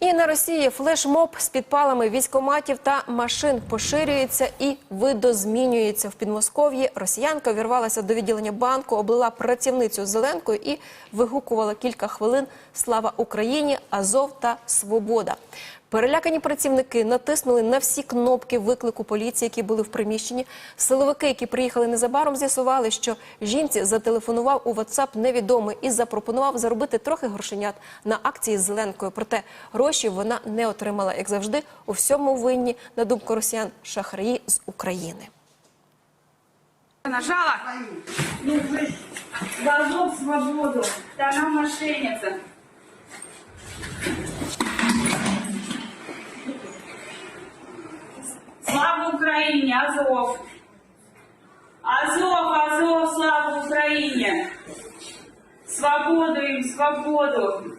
І на Росії флешмоб з підпалами військоматів та машин поширюється і видозмінюється в Підмосков'ї. Росіянка увірвалася до відділення банку, облила працівницю зеленкою і вигукувала кілька хвилин Слава Україні, Азов та Свобода. Перелякані працівники натиснули на всі кнопки виклику поліції, які були в приміщенні. Силовики, які приїхали незабаром, з'ясували, що жінці зателефонував у WhatsApp невідомий і запропонував заробити трохи грошенят на акції з зеленкою. Проте гроші вона не отримала, як завжди, у всьому винні, на думку росіян, шахраї з України. Нажала? Ну, свободу, да она мошенница. Украине, Азов! Азов, Азов, слава Украине! Свободу им, свободу!